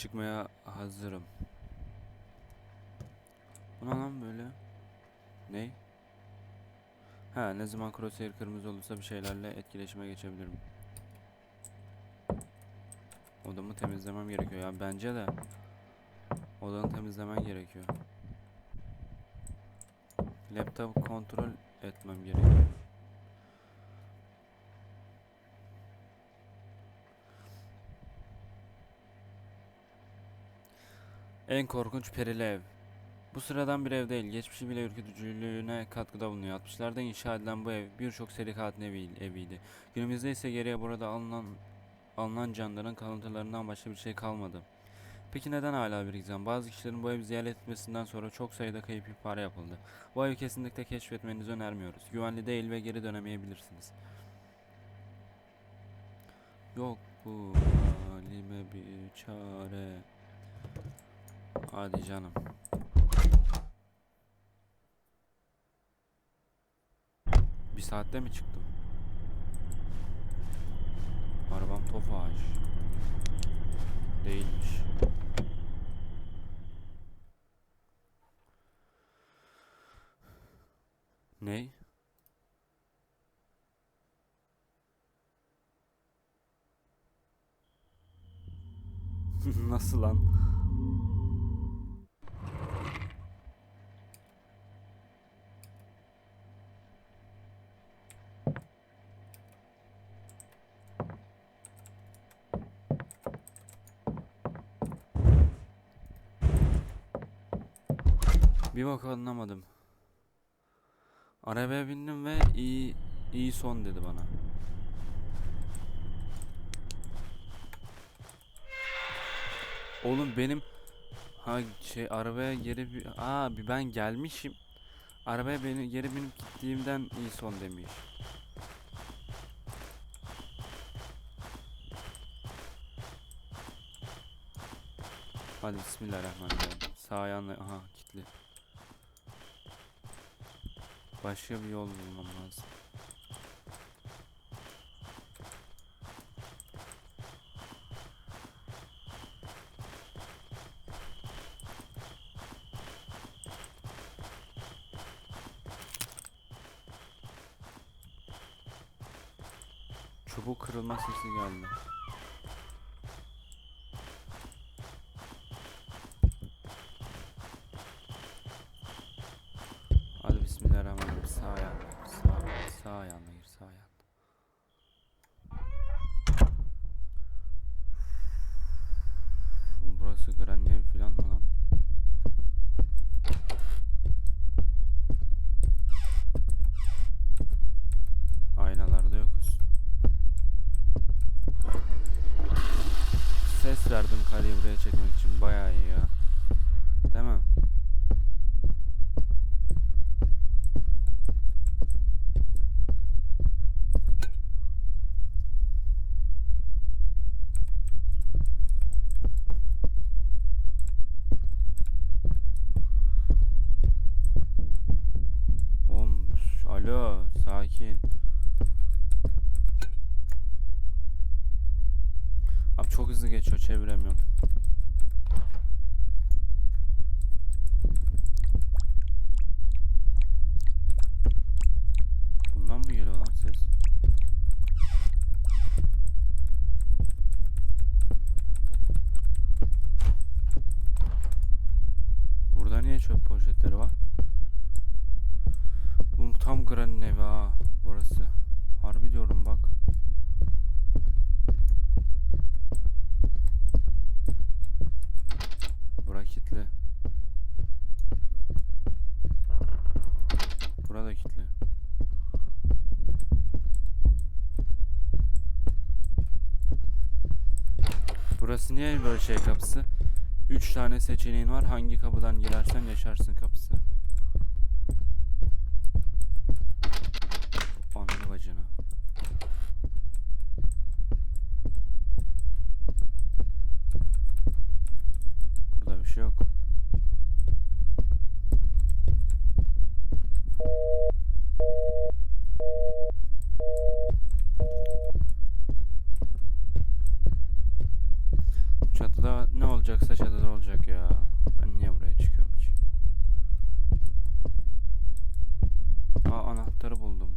çıkmaya hazırım. Bu ne lan böyle? Ney? Ha ne zaman crosshair kırmızı olursa bir şeylerle etkileşime geçebilirim. Odamı temizlemem gerekiyor ya bence de. Odanı temizlemen gerekiyor. Laptop kontrol etmem gerekiyor. En korkunç perili ev. Bu sıradan bir ev değil, geçmişi bile ürkütücülüğüne katkıda bulunuyor. 60'larda inşa edilen bu ev birçok seri katil evi, eviydi. Günümüzde ise geriye burada alınan alınan canlıların kalıntılarından başka bir şey kalmadı. Peki neden hala bir gizem? Bazı kişilerin bu evi ziyaret etmesinden sonra çok sayıda kayıp ihbarı yapıldı. Bu evi kesinlikle keşfetmenizi önermiyoruz. Güvenli değil ve geri dönemeyebilirsiniz. Yok bu halime bir çare. Hadi canım. Bir saatte mi çıktım? Arabam Tofaş. Değilmiş. Ney? Nasıl lan? Bir bak anlamadım. Arabaya bindim ve iyi iyi son dedi bana. Oğlum benim ha şey arabaya geri bir aa bir ben gelmişim. Arabaya beni geri binip gittiğimden iyi son demiş. Hadi bismillahirrahmanirrahim. Sağ ayağınla aha kilitli. Başka bir yol bulmam lazım. Çubuk kırılma sesi geldi. Hadi bismillahirrahmanirrahim. Sağ ayağına gir. Sağ, sağ ayağına gir. Sağ ayağına. Burası ev falan mı lan? Aynalarda yokuz. Ses verdim kareyi buraya çekmek için bayağı iyi ya. Değil mi? Oğlum şş, alo sakin. Abi çok hızlı geçiyor çeviremiyorum. Bundan mı geliyor lan ses? Burada niye çöp poşetleri var? Bu tam Granny'nin evi ha burası. Harbi diyorum bak. Bura kilitli. Burada kilitli. Burası niye böyle şey kapısı? Üç tane seçeneğin var. Hangi kapıdan girersen yaşarsın kapısı. Burada bir şey yok. Çatıda ne olacak kısa çatıda olacak ya. Ben niye buraya çıkıyorum ki? Aa anahtarı buldum.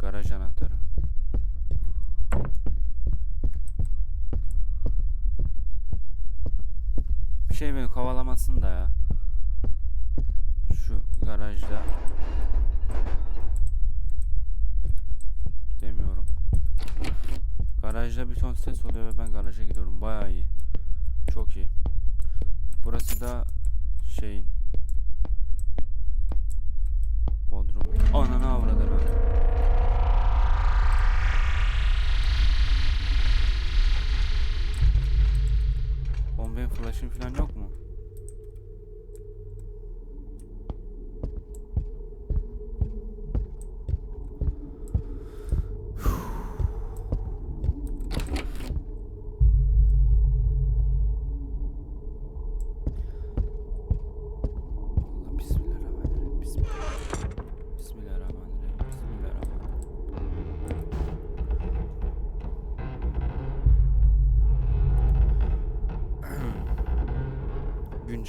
Garaj anahtarı. Bir şey beni kovalamasın da ya. Şu garajda. Gidemiyorum. Garajda bir ton ses oluyor ve ben garaja giriyorum. Bayağı iyi. Çok iyi. Burası da şeyin Bodrum. Ananı avradını. Oğlum benim flash'ım falan yok mu? Bismillahirrahmanirrahim. Bismillah. Bismillahirrahmanirrahim.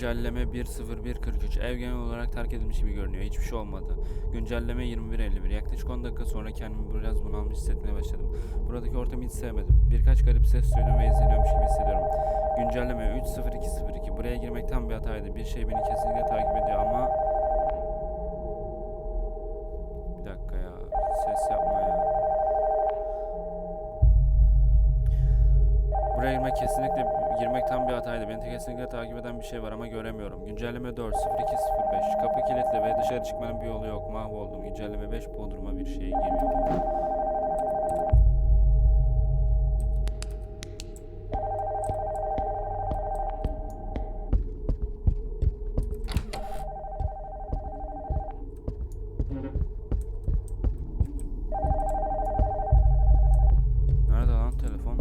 Güncelleme 1.01.43 Ev genel olarak terk edilmiş gibi görünüyor. Hiçbir şey olmadı. Güncelleme 21.51 Yaklaşık 10 dakika sonra kendimi biraz bunalmış hissetmeye başladım. Buradaki ortamı hiç sevmedim. Birkaç garip ses duydum ve izleniyormuş gibi hissediyorum. Güncelleme 3.02.02 Buraya girmek tam bir hataydı. Bir şey beni kesinlikle takip ediyor ama... Bir dakika ya. Ses yapma ya. Buraya girmek kesinlikle girmek tam bir hataydı. Beni kesinlikle takip eden bir şey var ama göremiyorum. Güncelleme 4 0205 Kapı kilitli ve dışarı çıkmanın bir yolu yok. Mahvoldum. Güncelleme 5 Bodrum'a bir şey geliyor. Nerede lan telefon?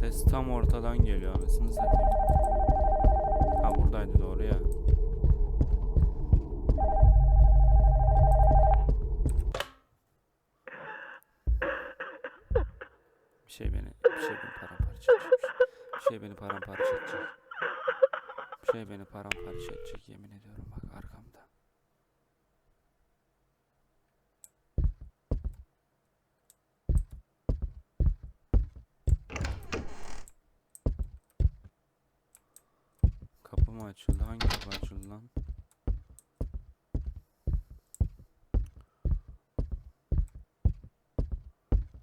Ses tam ortadan geliyor anasını satayım. Ha buradaydı doğru ya. Bir şey beni, bir şey beni paramparça edecek. Bir şey beni paramparça edecek. Bir şey beni paramparça edecek yemin ediyorum bak arkamda. Kapı mı açıldı? Hangi kapı açıldı lan?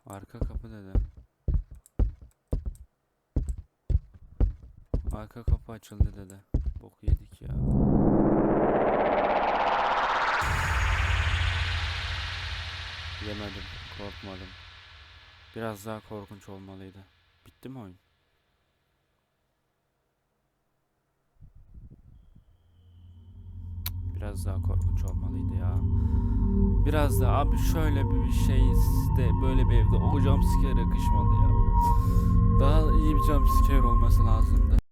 Arka kapı dedi. Arka kapı açıldı dedi. Bok yedik ya. Yemedim, korkmadım. Biraz daha korkunç olmalıydı. Bitti mi oyun? Biraz daha korkunç olmalıydı ya. Biraz da abi şöyle bir şey de böyle bir evde o jumpscare yakışmadı ya. Daha iyi bir jumpscare olması lazımdı.